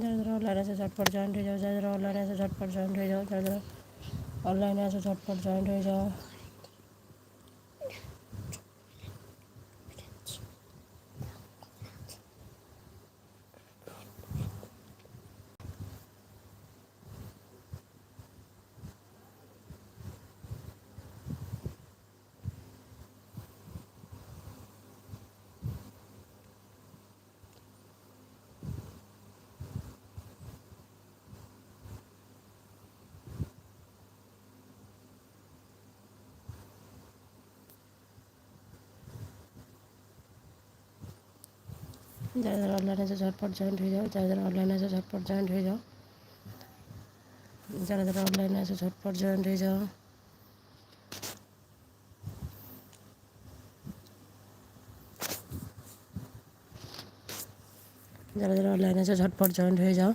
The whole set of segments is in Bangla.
যারা যারা অনলাইন আছে ঝটপট জয়েন্ট হয়ে যাও যারা যারা অনলাইন আছে ঝটপট জয়েন্ট হয়ে যাও যারা যারা অনলাইনে আছে ঝটপট জয়েন্ট হয়ে যাও। যারা যারা অনলাইন আছে ঝটপট জয়েন্ট হয়ে যাও, যারা যারা অনলাইন আছে ঝটপট জয়েন্ট হয়ে যাও, যারা যারা অনলাইনে আছে ঝটপট জয়েন্ট হয়ে যাও। যারা যারা অনলাইন আছে ঝটপট জয়েন্ট হয়ে যাও।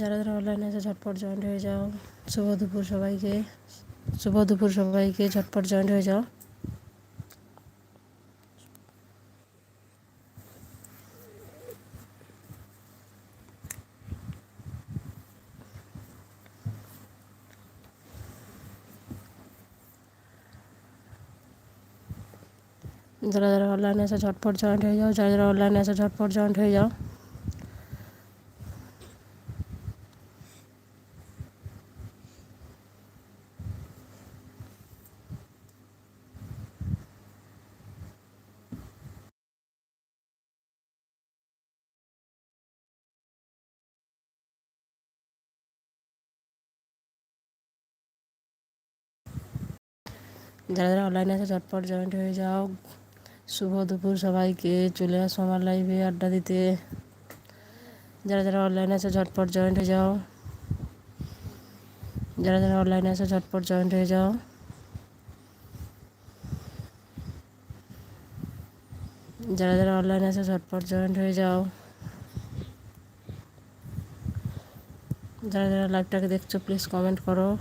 যারা যারা অনলাইন আছে ঝটপট জয়েন্ট হয়ে যাও। শুভ দুপুর সবাইকে। শুভ দুপুর সবাইকে, ঝটপট জয়েন্ট হয়ে যাও। যারা যারা অনলাইনে আছে ঝটপট জয়েন্ট হয়ে যাও, যারা যারা অনলাইনে আছে ঝটপট জয়েন্ট হয়ে যাও। যারা যারা অনলাইনে আছে, ঝটপট জয়েন্ট হয়ে যাও। শুভ দুপুর সবাইকে, চলে আসো আমার লাইভে আড্ডা দিতে। যারা যারা অনলাইনে আছে, ঝটপট জয়েন্ট হয়ে যাও। যারা যারা অনলাইনে আছে, ঝটপট জয়েন্ট হয়ে যাও। যারা যারা অনলাইনে আছে, ঝটপট জয়েন্ট হয়ে যাও। যারা যারা লাইভটাকে দেখছ প্লিজ কমেন্ট করো।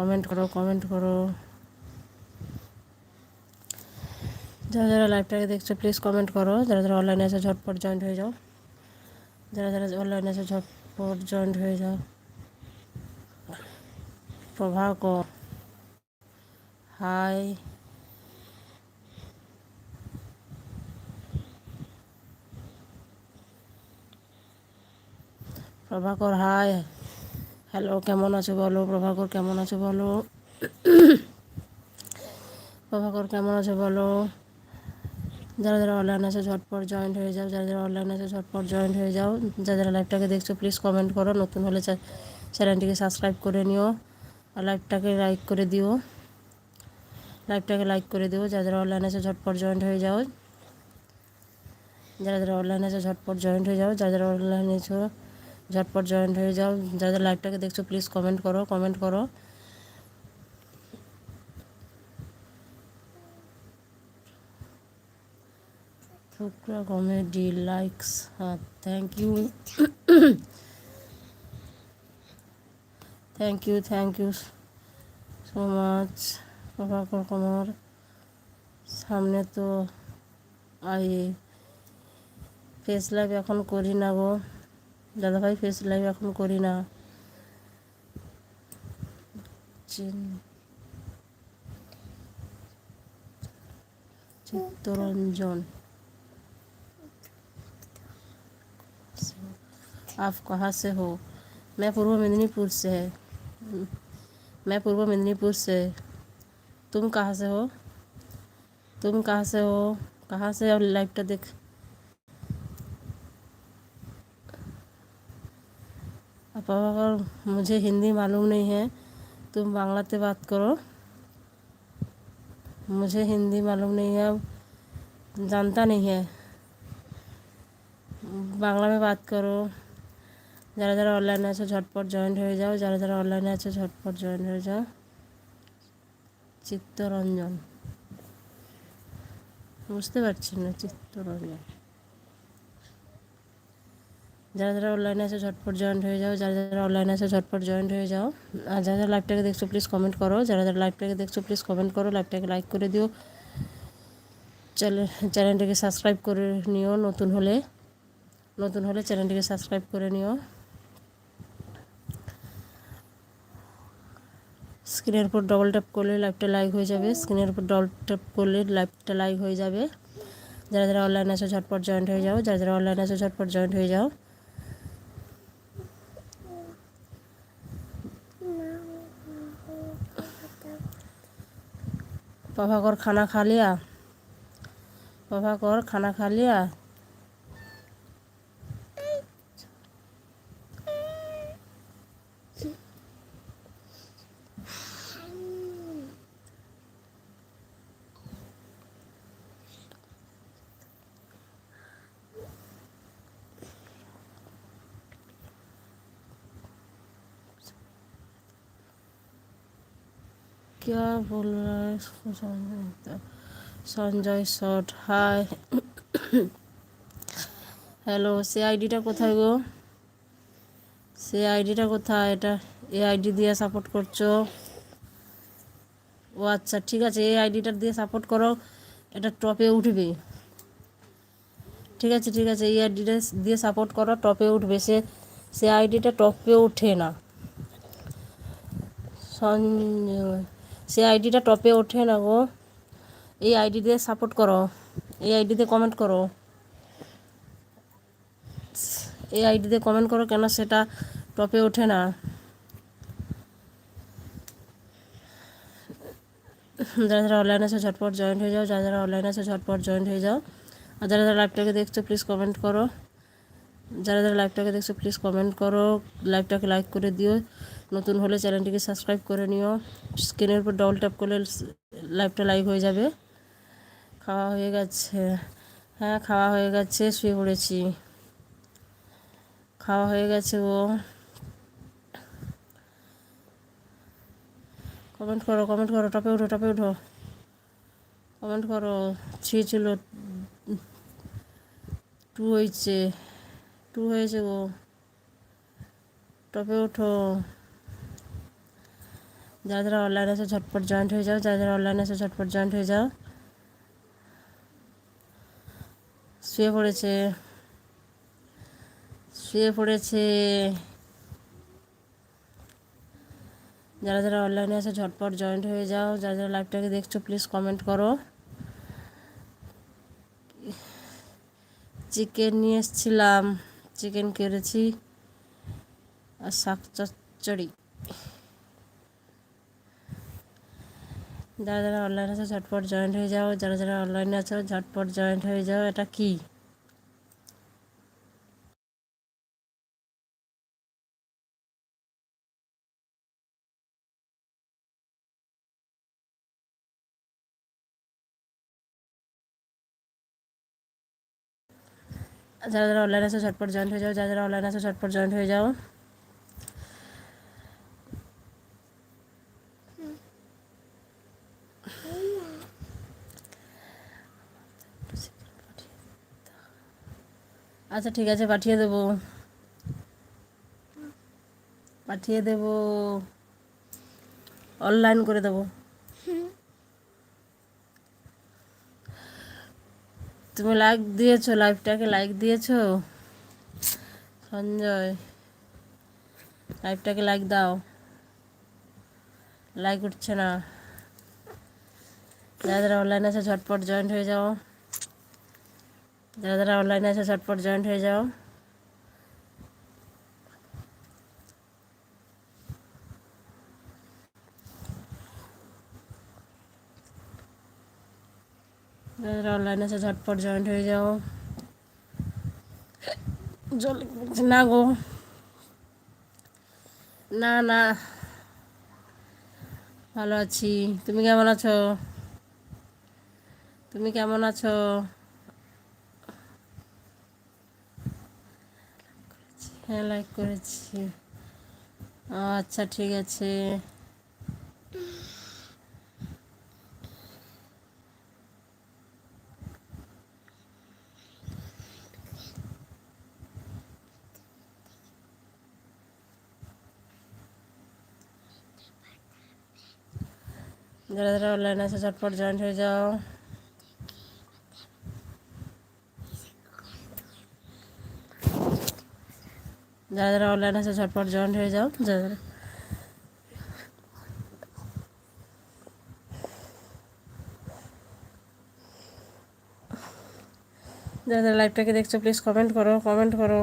কমেন্ট করো কমেন্ট করো যারা যারা লাইভটাকে দেখছ প্লিজ কমেন্ট করো যারা যারা অনলাইনে আছে ঝটপট জয়েন্ট হয়ে যাও যারা যারা অনলাইনে আছে ঝটপট জয়েন্ট হয়ে যাও Prabhakar hi Prabhakar hi hello, কেমন আছো বলো? প্রভাকর, কেমন আছো বলো? প্রভাকর, কেমন আছো বলো? যারা যারা অনলাইন আছে, ঝটপট জয়েন্ট হয়ে যাও। যারা যারা অনলাইন আছে, ঝটপট জয়েন্ট হয়ে যাও। যারা যারা লাইভটাকে দেখছ প্লিজ কমেন্ট করো। নতুন হলে চ্যানেলটিকে সাবস্ক্রাইব করে নিও। আর লাইভটাকে লাইক করে দিও। লাইভটাকে লাইক করে দিও। যারা যারা অনলাইন আছে, ঝটপট জয়েন্ট হয়ে যাও। যারা যারা অনলাইন আছে, ঝটপট জয়েন্ট হয়ে যাও। যারা যারা অনলাইন আছো ঝটপট জয়েন্ট হয়ে যাও। যারা যারা লাইভটাকে দেখছ প্লিজ কমেন্ট করো কমেন্ট করো। ফুকরা কমেডি লাইকস হ্যাঁ thank you thank you thank you so much Prabhakar কমর সামনে তো আই ফেস লাইভ এখন করি না গো। दादा भाई फेस लाइव एख करा चित्तरंजन। आप कहाँ से हो? मैं पूर्व मेदिनीपुर से है। मैं पूर्व मेदिनीपुर से। तुम कहाँ से हो? तुम कहाँ से हो? कहाँ से और लाइव देख आप अगर मुझे हिंदी मालूम नहीं है तुम बांग्लाते बात करो मुझे हिंदी मालूम नहीं है जानता नहीं है বাংলা में बात करो যারা যারা অনলাইনে আছে ঝটপট জয়েন্ট হয়ে যাও যারা যারা অনলাইনে আছে ঝটপট জয়েন্ট হয়ে যাও চিত্তরঞ্জন বুঝতে পারছি না চিত্তরঞ্জন যারা যারা অনলাইনে আছে ঝটপট জয়েন্ট হয়ে যাও, যারা যারা অনলাইনে আছে ঝটপট জয়েন্ট হয়ে যাও, আর যারা যারা লাইভটাকে দেখছ প্লিজ কমেন্ট করো। যারা যারা লাইভটাকে দেখছ প্লিজ কমেন্ট করো। লাইভটাকে লাইক করে দিও। চ্যানেলটাকে সাবস্ক্রাইব করে নিও নতুন হলে। নতুন হলে চ্যানেলটিকে সাবস্ক্রাইব করে নিও। স্ক্রিনের উপর ডবল ট্যাপ করলে লাইভটা লাইক হয়ে যাবে। স্ক্রিনের উপর ডবল ট্যাপ করলে লাইভটা লাইক হয়ে যাবে। যারা যারা অনলাইন আছে ঝটপট জয়েন্ট হয়ে যাও, যারা যারা অনলাইন আছে ঝটপট জয়েন্ট হয়ে যাও पापा कर खाना खा लिया पापा कर खाना खा लिया কেয়ার সঞ্জয় শট হাই হ্যালো সে আইডিটা কোথায় গো? সে আইডিটা কোথায়? এটা এ আইডি দিয়ে সাপোর্ট করছ? ও আচ্ছা ঠিক আছে, এই আইডিটা দিয়ে সাপোর্ট করো, এটা টপে উঠবে। ঠিক আছে ঠিক আছে, এই আইডিটা দিয়ে সাপোর্ট করো টপে উঠবে। সে সে আইডিটা টপে ওঠে না। সঞ্জয়। সে আইডিটা টপে ওঠে না গো এই আইডি দিয়ে সাপোর্ট করো। এই আইডিতে কমেন্ট করো। এই আইডিতে কমেন্ট করো কেন সেটা টপে ওঠে না। যারা যারা অনলাইন আছে ঝটপট জয়েন্ট হয়ে যাও, যারা যারা অনলাইন আছে ঝটপট জয়েন্ট হয়ে যাও, আর যারা যারা লাইভটাকে দেখছ প্লিজ কমেন্ট করো। যারা যারা লাইভটাকে দেখছ প্লিজ কমেন্ট করো। লাইভটাকে লাইক করে দিও। নতুন হলে চ্যানেলটিকে সাবস্ক্রাইব করে নিও। স্ক্রিনের উপর ডবল ট্যাপ করলে লাইভটা লাইভ হয়ে যাবে। খাওয়া হয়ে গেছে। হ্যাঁ খাওয়া হয়ে গেছে, শুয়ে পড়েছি। খাওয়া হয়ে গেছে ও। কমেন্ট করো কমেন্ট করো, টপে উঠো টপে উঠো। কমেন্ট করো থ্রি ছিল, টু হয়েছে টু হয়েছে গো টপে ওঠো যারা যারা অনলাইন আছে, ঝটপট জয়েন্ট হয়ে যাও। যারা যারা অনলাইন আছে, ঝটপট জয়েন্ট হয়ে যাও। শুয়ে পড়েছে। শুয়ে পড়েছে। যারা যারা অনলাইনে আছে, ঝটপট জয়েন্ট হয়ে যাও। যারা যারা লাইভটাকে দেখছ প্লিজ কমেন্ট করো। চিকেন নিয়ে এসেছিলাম। চিকেন কেড়েছি আর শাক চচ্চড়ি। যারা যারা অনলাইনে আছে, ঝটপট জয়েন্ট হয়ে যাও। যারা যারা অনলাইনে আছো, ঝটপট জয়েন্ট হয়ে যাও। এটা কি? যারা যারা অনলাইন আছে, ঝটপট জয়েন্ট হয়ে যাও। যারা যারা অনলাইন আছে, ঝটপট জয়েন্ট হয়ে যাও। আচ্ছা ঠিক আছে, পাঠিয়ে দেবো। পাঠিয়ে দেব। অনলাইন করে দেবো। তুমি লাইক দিয়েছ লাইভটাকে লাইক দিয়েছ? সঞ্জয় লাইভটাকে লাইক দাও। লাইক উঠছে না। যারা অনলাইন আছে, ঝটপট জয়েন্ট হয়ে যাও। যারা যারা অনলাইনে আছে ঝটপট জয়েন্ট হয়ে যাও। যারা অনলাইনে আছে ঝটপট জয়েন্ট হয়ে যাও। জল না গো। না না। ভালো আছি। তুমি কেমন আছো? তুমি কেমন আছো? হ্যাঁ লাইক করেছি। আচ্ছা ঠিক আছে। যারা যারা অনলাইন আছে চটপট জয়েন্ট হয়ে যাও। যারা যারা অনলাইন আছে, ঝটপট জয়েন্ট হয়ে যাও। যারা যারা যারা যারা লাইভটাকে দেখছ প্লিজ কমেন্ট করো কমেন্ট করো।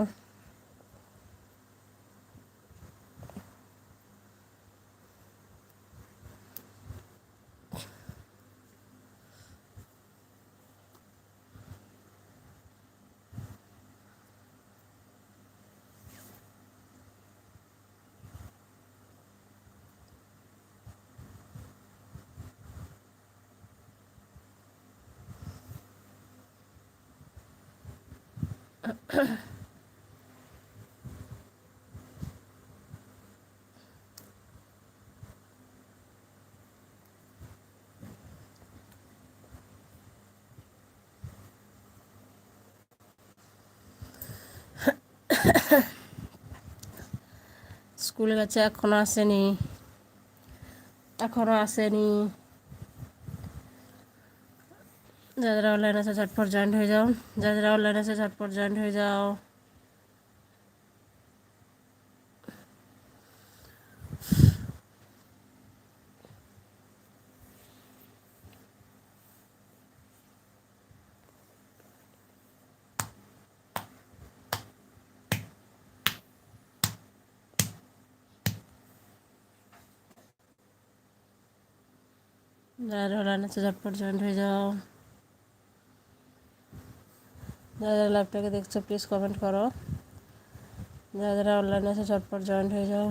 স্কুলে গেছে, এখনও আসেনি। এখনও আসেনি। যারা অনলাইন আছে, ঝটপট জয়েন্ট হয়ে যাও। যারা অনলাইন আছে, ঝটপট জয়েন্ট হয়ে যাও। যারা অনলাইন আছে ঝটপট জয়েন্ট হয়ে যাও। যারা যারা লাইভটাকে দেখছ প্লিজ কমেন্ট করো। যারা যারা অনলাইন আছে ঝটপট জয়েন্ট হয়ে যাও।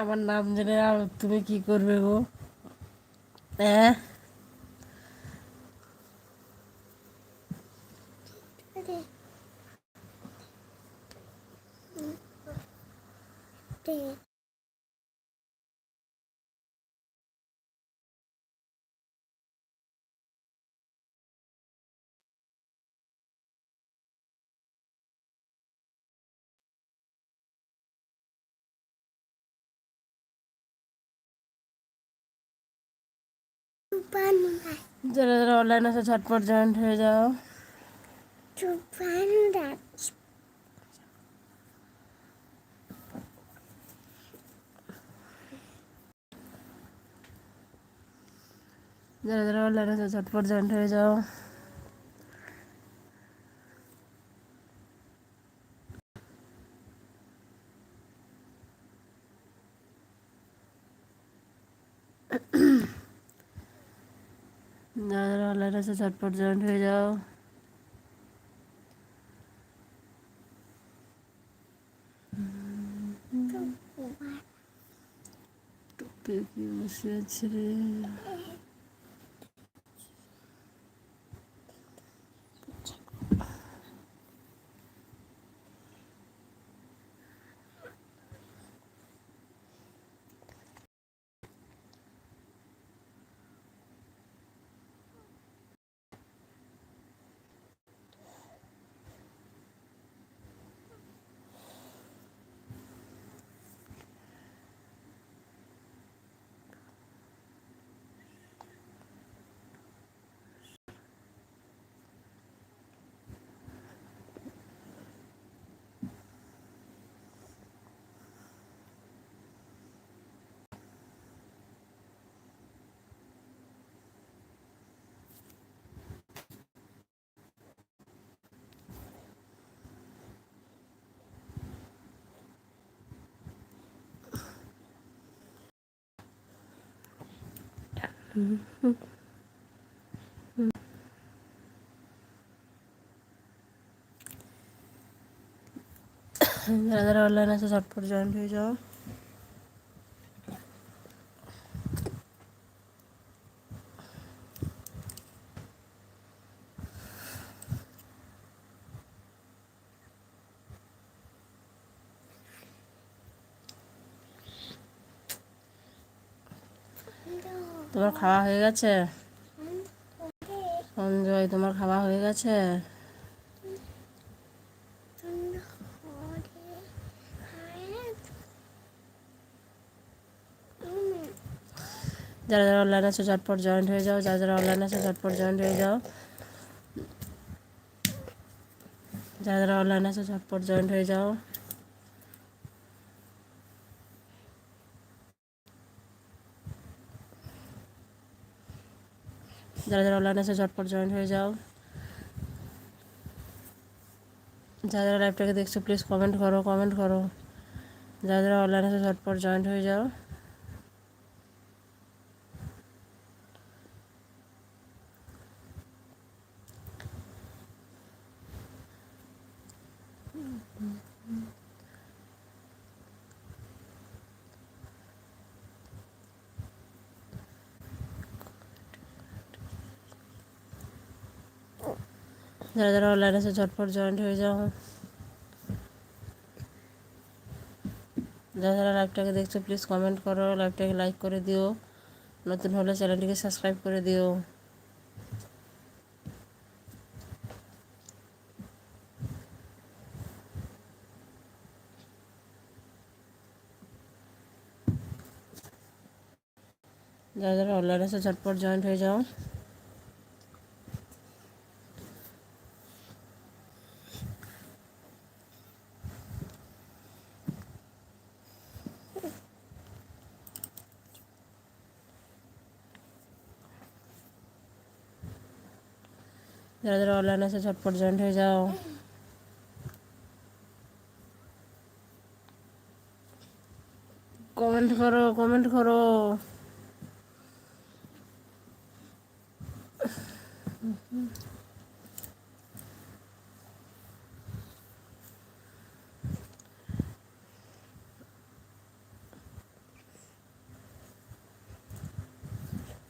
আমার নাম জেনে তুমি কি করবে গো? হ্যাঁ? যারা যারা অনলাইন আছে ঝটপট জয়েন্ট হয়ে যাও। যারা যারা অনলাইন আছে ঝটপট জয়েন্ট হয়ে যাও যারা যারা অনলাইন আছে ঝটপট জয়েন্ট হয়ে যাও টুপে যারা যারা অনলাইন আছে ঝটপট জয়েন্ট হয়ে যাও। তোমার খাওয়া হয়ে গেছে? সঞ্জয়, তোমার খাওয়া হয়ে গেছে? যারা যারা অনলাইন আছে, ঝটপট জয়েন্ট হয়ে যাও। যারা যারা অনলাইন আছে, ঝটপট জয়েন্ট হয়ে যাও। যারা যারা অনলাইন আছে, ঝটপট জয়েন্ট হয়ে যাও। যারা যারা অনলাইন আছে, ঝটপট জয়েন্ট হয়ে যাও। যারা যারা লাইভটাকে দেখছ প্লিজ কমেন্ট করো কমেন্ট করো। যারা যারা অনলাইন আছে, ঝটপট জয়েন্ট হয়ে যাও যারা যারা অনলাইন আছে, ঝটপট জয়েন্ট হয়ে যাও। যারা যারা লাইভটাকে দেখছ প্লিজ কমেন্ট করো লাইভটাকে লাইক করে দিও। নতুন হলে চ্যানেলটিকে সাবস্ক্রাইব করে দিও। যারা যারা অনলাইন আছে, ঝটপট জয়েন্ট হয়ে যাও। যারা যারা অনলাইন আছে ঝটপট জয়েন্ট হয়ে যাও। কমেন্ট করো কমেন্ট করো।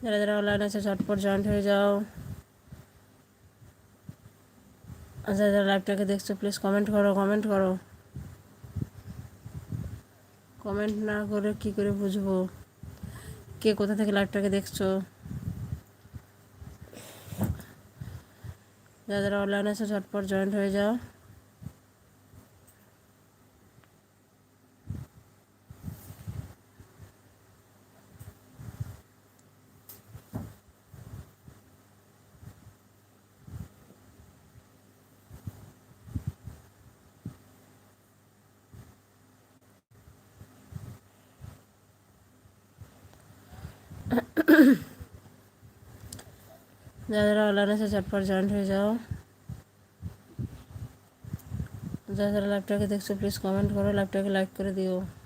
যারা যারা অনলাইন আছে ঝটপট জয়েন্ট হয়ে যাও আর যারা যারা লাইভটাকে দেখছ প্লিজ কমেন্ট করো কমেন্ট করো। কমেন্ট না করে কি করে বুঝব? কে কোথা থেকে লাইভটাকে দেখছ? যারা যারা অনলাইন আছে ঝটপট জয়েন্ট হয়ে যাও। যারা যারা অনলাইন আছে ঝটপট জয়েন্ট হয়ে যাও যারা যারা লাইভটাকে দেখছ প্লিজ কমেন্ট করো লাইভটাকে লাইক করে দিও যারা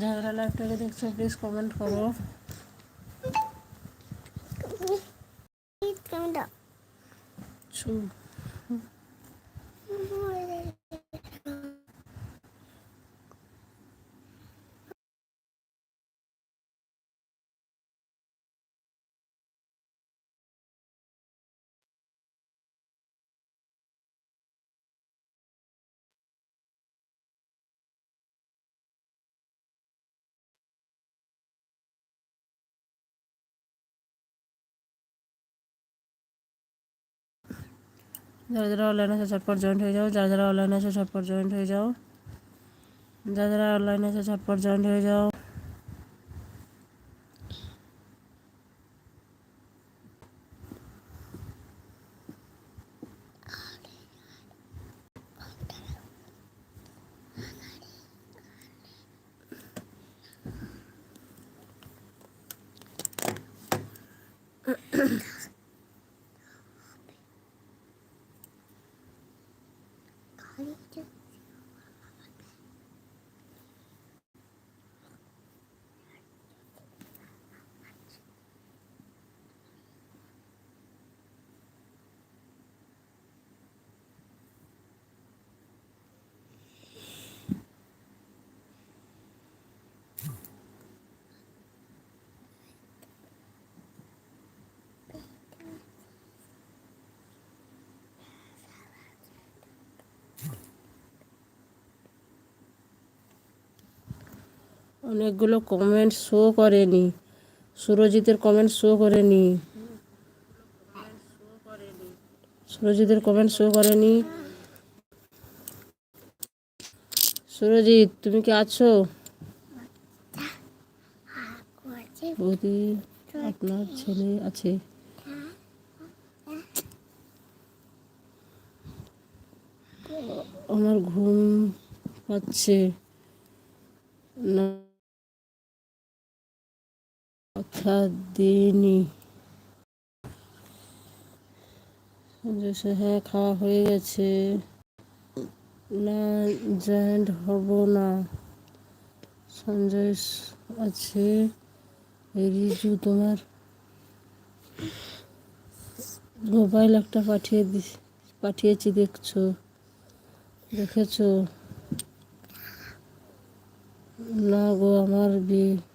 যারা লাইভটাকে দেখছ প্লিজ কমেন্ট করো চুপ। যারা যারা অনলাইন আছে ঝটপট জয়েন্ট হয়ে যাও যারা যারা অনলাইন আছে ঝটপট জয়েন্ট হয়ে যাও যারা যারা অনলাইন আছে ঝটপট জয়েন্ট হয়ে যাও অনেকগুলো কমেন্ট শো করেনি। সুরজিতের কমেন্ট শো করেনি। সুরজিতের কমেন্ট শো করেনি। সুরজিৎ, তুমি কি আছো? বৌদি, আপনার ছেলে আছে। আমার ঘুম পাচ্ছে। না। কথা দিইনি। হ্যাঁ খাওয়া হয়ে গেছে। না, জয়েন্ট হব না। সঞ্জয় আছে। রিজু তোমার মোবাইল একটা পাঠিয়ে দি পাঠিয়েছি, দেখছ? দেখেছ? না গো, আমার বিয়ে।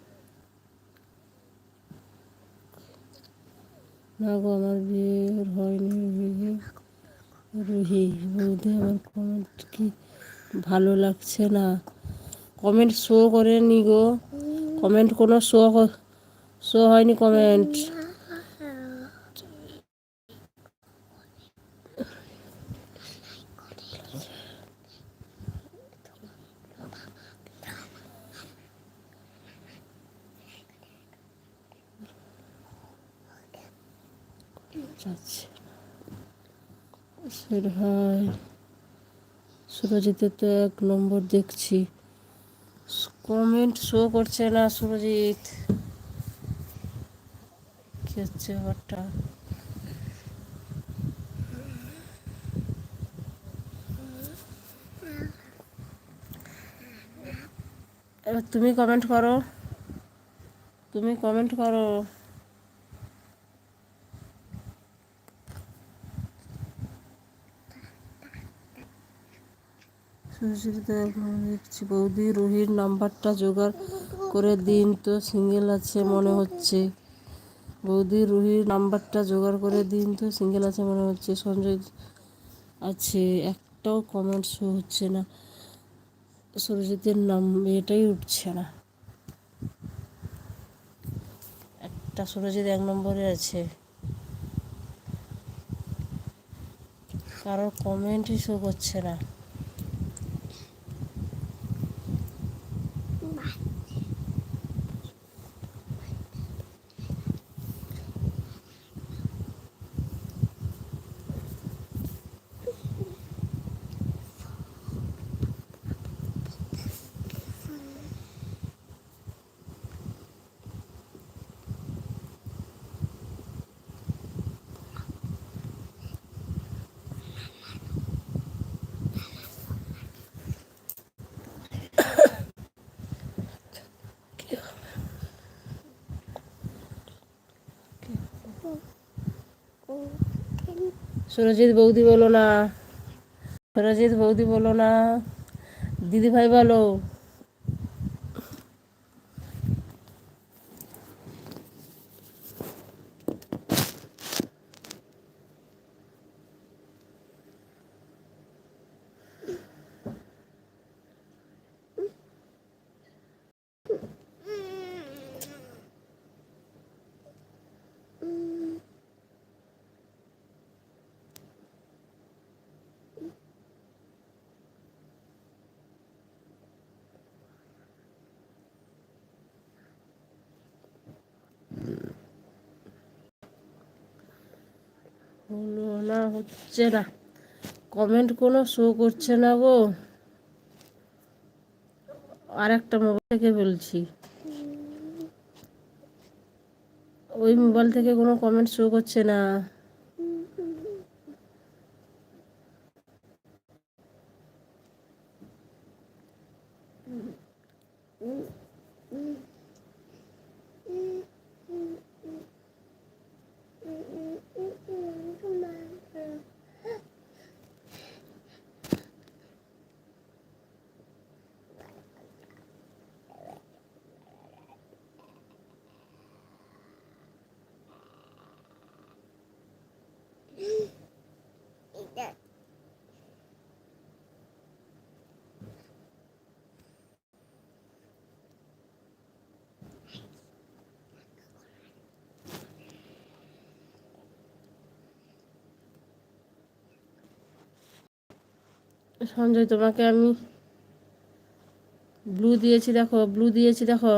না গো, আমার বিয়ে হয়নি রুহি রুহি। বৌদি, আমার কমেন্ট কি ভালো লাগছে না? কমেন্ট শো করেনি গো। কমেন্ট কোনো শো শো হয়নি কমেন্ট যাচ্ছে। হয়। সুরজিতের তো এক নম্বর দেখছি। কমেন্ট শো করছে না সুরজিৎ। কি হচ্ছে ব্যাপারটা? এবার তুমি কমেন্ট করো। তুমি কমেন্ট করো। দেখছি বৌদি রুহির নাম্বারটা জোগাড় করে দিন তো সিঙ্গেল আছে মনে হচ্ছে। বৌদি রুহির নাম্বারটা জোগাড় করে দিন তো সিঙ্গেল আছে মনে হচ্ছে। সঞ্জয় আছে, একটাও কমেন্ট শো হচ্ছে না। সুরজিতের নাম, এটাই উঠছে না। একটা সুরজিৎ এক নম্বরে আছে। কারোর কমেন্টই শো করছে না। সুরজিৎ বৌদি বলো না। সুরজিৎ বৌদি বলো না। দিদিভাই বলো হলো না হচ্ছে না। কমেন্ট কোনো শো করছে না গো। আর একটা মোবাইল থেকে বলছি। ওই মোবাইল থেকে কোনো কমেন্ট শো করছে না। সঞ্জয় তোমাকে আমি ব্লু দিয়েছি দেখো ব্লু দিয়েছি দেখো।